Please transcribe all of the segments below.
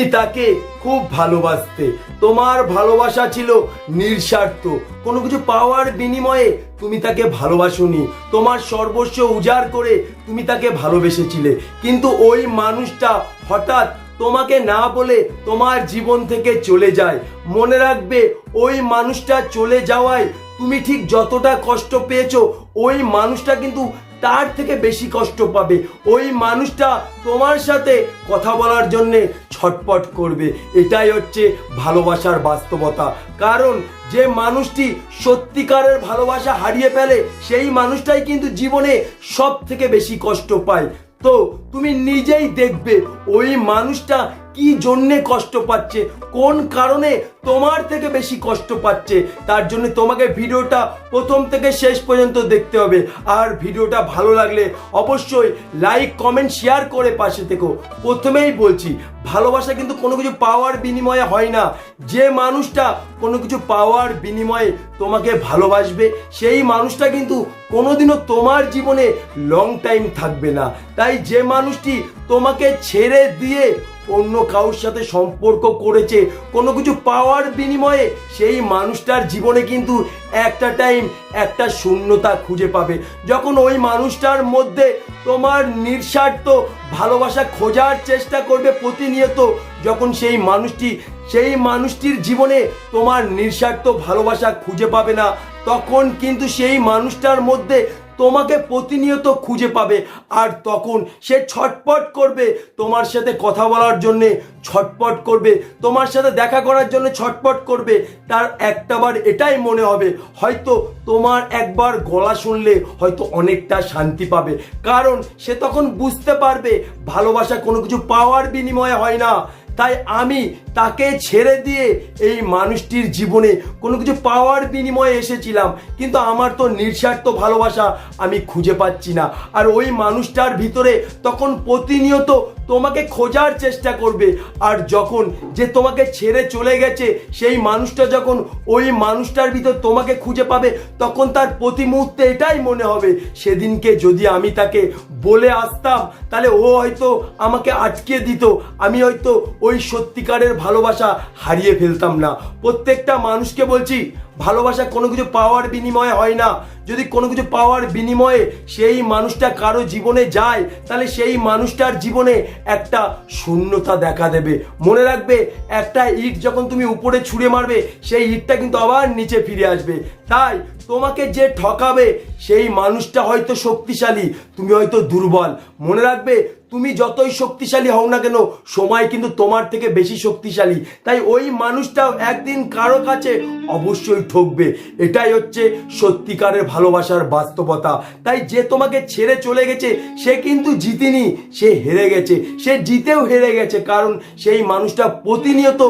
তুমি তাকে খুব ভালোবাসতে। তোমার ভালোবাসা ছিল নিঃস্বার্থ। কোনো কিছু পাওয়ার বিনিময়ে তুমি তাকে ভালোবাসোনি। তোমার সর্বস্ব উজাড় করে তুমি তাকে ভালোবেসেছিলে। কিন্তু ওই মানুষটা হঠাৎ তোমাকে না বলে তোমার জীবন থেকে চলে যায়। মনে রাখবে, ওই মানুষটা চলে যাওয়ায় তুমি ঠিক যতটা কষ্ট পেয়েছ, ওই মানুষটা কিন্তু তার থেকে বেশি কষ্ট পাবে। ওই মানুষটা তোমার সাথে কথা বলার জন্যে ছটপট করবে। এটাই হচ্ছে ভালোবাসার বাস্তবতা। কারণ যে মানুষটি সত্যিকারের ভালোবাসা হারিয়ে ফেলে, সেই মানুষটাই কিন্তু জীবনে সব থেকে বেশি কষ্ট পায়। তো তুমি নিজেই দেখবে, ওই মানুষটা কি জন্যে কষ্ট পাচ্ছে? কোন কারণে তোমার থেকে বেশি কষ্ট পাচ্ছে? তার জন্য তোমাকে ভিডিওটা প্রথম থেকে শেষ পর্যন্ত দেখতে হবে। আর ভিডিওটা ভালো লাগলে অবশ্যই লাইক, কমেন্ট, শেয়ার করে পাশে থেকো। প্রথমেই বলছি, ভালোবাসা কিন্তু কোনো কিছু পাওয়ার বিনিময়ে হয় না। যে মানুষটা কোনো কিছু পাওয়ার বিনিময়ে তোমাকে ভালোবাসবে, সেই মানুষটা কিন্তু কোনোদিনও তোমার জীবনে লং টাইম থাকবে না। তাই যে মানুষটি তোমাকে ছেড়ে দিয়ে অন্য কারোর সাথে সম্পর্ক করেছে, কোনো কিছু পাওয়ার বিনিময়ে সেই মানুষটার জীবনে কিন্তু একটা টাইম একটা শূন্যতা খুঁজে পাবে। যখন ওই মানুষটার মধ্যে তোমার নিঃস্বার্থ ভালোবাসা খোঁজার চেষ্টা করবে প্রতিনিয়ত, যখন সেই মানুষটি, সেই মানুষটির জীবনে তোমার নিঃস্বার্থ ভালোবাসা খুঁজে পাবে না, তখন কিন্তু সেই মানুষটার মধ্যে তোমাকে প্রতিনিয়ত খুঁজে পাবে। আর তখন সে ছটপট করবে। তোমার সাথে কথা বলার জন্যে ছটপট করবে। তোমার সাথে দেখা করার জন্য ছটপট করবে। তার একটাবার এটাই মনে হবে। হয়তো তোমার একবার গলা শুনলে হয়তো অনেকটা শান্তি পাবে। কারণ সে তখন বুঝতে পারবে, ভালোবাসা কোনো কিছু পাওয়ার বিনিময়ে হয় না। তাই আমি তাকে ছেড়ে দিয়ে এই মানুষটির জীবনে কোনো কিছু পাওয়ার বিনিময়ে এসেছিলাম। কিন্তু আমার তো নিঃস্বার্থ ভালোবাসা আমি খুঁজে পাচ্ছি না। আর ওই মানুষটার ভিতরে তখন প্রতিনিয়ত তোমাকে খোঁজার চেষ্টা করবে। আর যখন যে তোমাকে ছেড়ে চলে গেছে, সেই মানুষটা যখন ওই মানুষটার ভিতর তোমাকে খুঁজে পাবে, তখন তার প্রতি মুহূর্তে এটাই মনে হবে, সেদিনকে যদি আমি তাকে বলে আসতাম, তাহলে ও হয়তো আমাকে আটকে দিত। আমি হয়তো ওই সত্যিকারের ভালোবাসা হারিয়ে ফেলতাম না। প্রত্যেকটা মানুষকে বলছি ভালোবাসা কোনো কিছু পাওয়ার বিনিময়ে হয় না। যদি কোনো কিছু পাওয়ার বিনিময়ে সেই মানুষটা কারও জীবনে যায়, তাহলে সেই মানুষটার জীবনে একটা শূন্যতা দেখা দেবে। মনে রাখবে, একটা ইট যখন তুমি উপরে ছুঁড়ে মারবে, সেই ইটটা কিন্তু আবার নিচে ফিরে আসবে। তাই তোমাকে যে ঠকাবে, সেই মানুষটা হয়তো শক্তিশালী, তুমি হয়তো দুর্বল। মনে রাখবে তুমি যতই শক্তিশালী হও না কেন, সময় কিন্তু তোমার থেকে বেশি শক্তিশালী। তাই ওই মানুষটাও একদিন কারও কাছে অবশ্যই ঠকবে। এটাই হচ্ছে সত্যিকারের ভালোবাসার বাস্তবতা। তাই যে তোমাকে ছেড়ে চলে গেছে, সে কিন্তু জিতেনি, সে হেরে গেছে। সে জিতেও হেরে গেছে, কারণ সেই মানুষটা প্রতিনিয়ত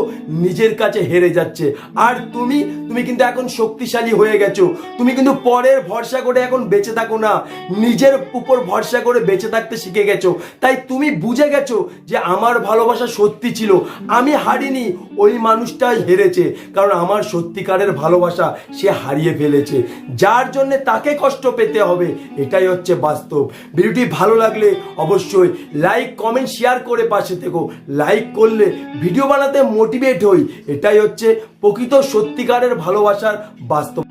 নিজের কাছে হেরে যাচ্ছে। আর তুমি তুমি কিন্তু এখন শক্তিশালী হয়ে গেছো। তুমি কিন্তু পরের ভরসা করে এখন বেঁচে থাকো না। নিজের উপর ভরসা করে বেঁচে থাকতে শিখে গেছো। তাই তুমি বুঝে গেছো যে আমার ভালোবাসা সত্যি ছিল। আমি হারিনি, ওই মানুষটাই হেরেছে, কারণ আমার সত্যিকারের ভালোবাসা সে হারিয়ে ফেলেছে। যার জন্যে তাকে কষ্ট পেতে হবে, এটাই হচ্ছে বাস্তব। ভিডিওটি ভালো লাগলে অবশ্যই লাইক, কমেন্ট, শেয়ার করে পাশে থেকো। লাইক করলে ভিডিও বানাতে মোটিভেট হই, এটাই হচ্ছে প্রকৃত সত্যিকারের ভালোবাসার বাস্তব